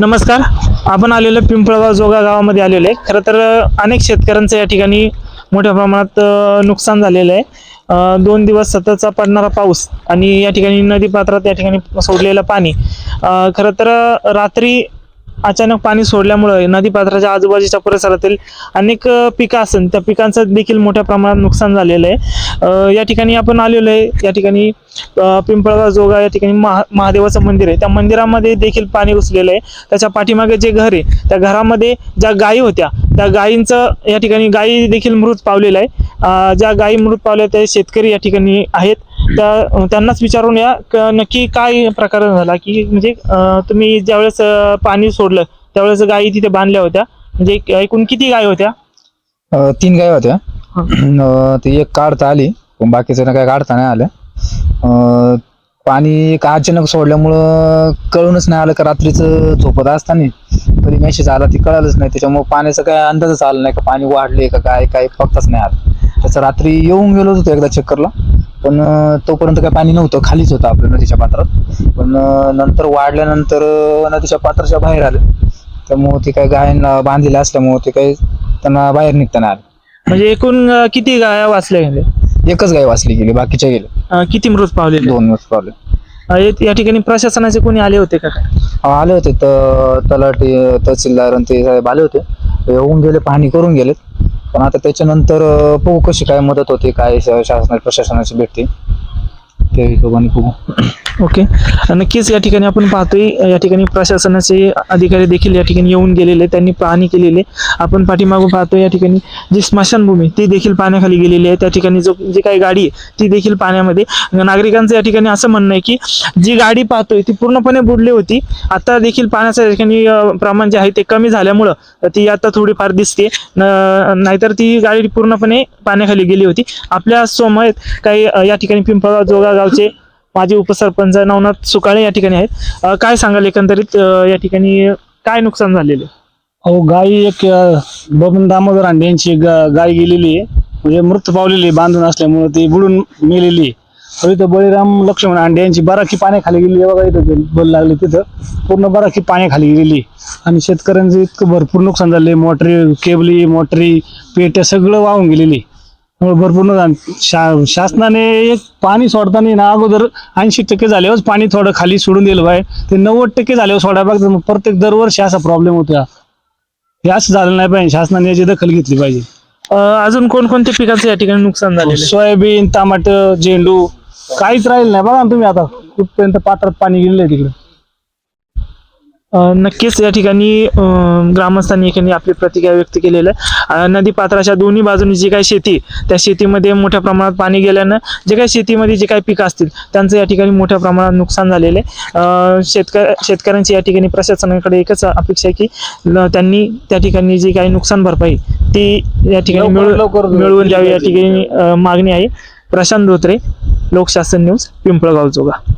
नमस्कार. आपण आलेलो पिंपळगाव जोगा गावामध्ये आलेलो आहे. खरं तर अनेक शेतकऱ्यांचं या ठिकाणी मोठ्या प्रमाणात नुकसान झालेलं आहे. दोन दिवस सततचा पडणारा पाऊस आणि या ठिकाणी नदी पात्रात या ठिकाणी सोडलेलं पाणी. खरं तर रात्री अचानक पाणी सोडल्यामुळं नदी पात्राच्या आजूबाजूच्या परिसरातील अनेक पिकं असून त्या पिकांचं देखील मोठ्या प्रमाणात नुकसान झालेलं आहे. या ठिकाणी आपण आलेलो आहे. या ठिकाणी पिंपळगाव जोगा या ठिकाणी महा महादेवाचं मंदिर आहे. त्या मंदिरामध्ये देखील पाणी घुसलेलं आहे. त्याच्या पाठीमागे जे घर आहे त्या घरामध्ये ज्या गायी होत्या त्या गायींचं या ठिकाणी गायी देखील मृत पावलेलं आहे. ज्या गायी मृत पावल्या त्या शेतकरी या ठिकाणी आहेत. त्या त्यांनाच विचारून या नक्की काय प्रकार झाला? की म्हणजे तुम्ही ज्यावेळेस पाणी सोडलं त्यावेळेस गायी तिथे बांधल्या होत्या. म्हणजे एक- एकूण किती गायी होत्या? तीन गाय होत्या. ती एक काढता आली पण बाकीचं काय काढता नाही आलं. अ, पाणी का अचानक सोडल्यामुळं कळूनच नाही आलं का रात्रीचं झोपत असताना. कधी मेसेज आला ती कळालंच नाही. त्याच्यामुळे पाण्याचा काय अंदाजच आला नाही का पाणी वाढले का काय काय पत्ताच नाही आला. त्याचं रात्री येऊन गेलो होतो एकदा चक्करला. पण तोपर्यंत काय पाणी नव्हतं. खालीच होतं आपल्या नदीच्या पात्रात. पण नंतर वाढल्यानंतर नदीच्या पात्राच्या बाहेर आलं. त्यामुळे ते काय गायांना बांधलेलं असल्यामुळे ते काही त्यांना बाहेर निघता नाही आलं. म्हणजे एकूण अ, किती गाया वाचल्या गेल्या? एकच गाय वाचली गेली. बाकीच्या गेले अ, किती मृत पावलेले? दोन वर्ष पावले. या ठिकाणी प्रशासनाचे कोणी आले होते का काय? आले होते त- तलाठी तहसीलदार आणि ते साहेब आले होते. येऊन गेले पाहणी करून गेलेत. पण आता त्याच्यानंतर बघू कशी काय मदत होते काय शासनाची शासना प्रशासनाची भेटते. त्या हिशोबाने बघू. ओके. नक्कीच या ठिकाणी आपण पाहतोय या ठिकाणी प्रशासनाचे अधिकारी देखील या ठिकाणी येऊन गेलेले त्यांनी पाहणी केलेली आहे. आपण पाठीमागून पाहतोय या ठिकाणी जी स्मशानभूमी ती देखील पाण्याखाली गेलेली आहे. त्या ठिकाणी जो जी काही गाडी आहे ती देखील पाण्यामध्ये नागरिकांचं या ठिकाणी असं म्हणणं आहे की जी गाडी पाहतोय ती पूर्णपणे बुडली होती. आता देखील पाण्याचं या ठिकाणी प्रमाण जे आहे ते कमी झाल्यामुळं ती आता थोडीफार दिसते न- नाहीतर ती गाडी पूर्णपणे पाण्याखाली गेली होती. आपल्यासमोर काही या ठिकाणी पिंपळगाव जोगा गावचे माजी उपसरपंच नवनाथ सुकाळे या ठिकाणी आहेत. अ, काय सांगाल एकंदरीत? अ, या ठिकाणी काय नुकसान झालेले अहो गाई एक अ, बबन दामोदर अंडे यांची गा- गाय गेलेली आहे. म्हणजे मृत पावलेली आहे बांधून असल्यामुळे ती बुडून मेलेली आहे. तर इथं बळीराम लक्ष्मण अंडे यांची बराकी पाण्याखाली गेली बघा इथं ते बल लागले तिथं. पूर्ण बराकी पाण्याखाली गेलेली आहे. आणि शेतकऱ्यांचं इतकं भरपूर नुकसान झाले मोटरी केबली मोटरी पेट्या सगळं वाहून गेलेली आहे. भरपूर नुकसान शा शासनाने एक पाणी सोडताना ना अगोदर ऐंशी टक्के झाल्यावर पाणी थोडं खाली सोडून दिलं पाहिजे ते नव्वद टक्के झाल्यावर सोडायला पाहिजे प्रत्येक दरवर्षी असा प्रॉब्लेम होता हे असं झालं नाही पाहिजे. शासनाने याची दखल घेतली पाहिजे. अ, अजून कोणकोणत्या पिकांचं या ठिकाणी नुकसान झालेलं आहे? सोयाबीन टमाट झेंडू काहीच राहील नाही. बघा ना तुम्ही आता कुठपर्यंत पात्रात पाणी गेलेलं आहे तिकडे. नक्कीच या ठिकाणी ग्रामस्थांनी या ठिकाणी आपली प्रतिक्रिया व्यक्त केलेलं आहे. नदी पात्राच्या दोन्ही बाजूनी जी काही शेती त्या शेतीमध्ये मोठ्या प्रमाणात पाणी गेल्यानं जे काही शेतीमध्ये जे काही पिकं असतील त्यांचं या ठिकाणी मोठ्या प्रमाणात नुकसान झालेलं आहे. अ, शेतक शेतकऱ्यांची या ठिकाणी प्रशासनाकडे एकच अपेक्षा आहे की त्यांनी त्या ठिकाणी जी काही नुकसान भरपाई ती या ठिकाणी लवकरात मिळू- लवकर मिळवून द्यावी या ठिकाणी मागणी आहे. प्रशांत धोत्रे लोकशासन न्यूज पिंपळगाव जोगा.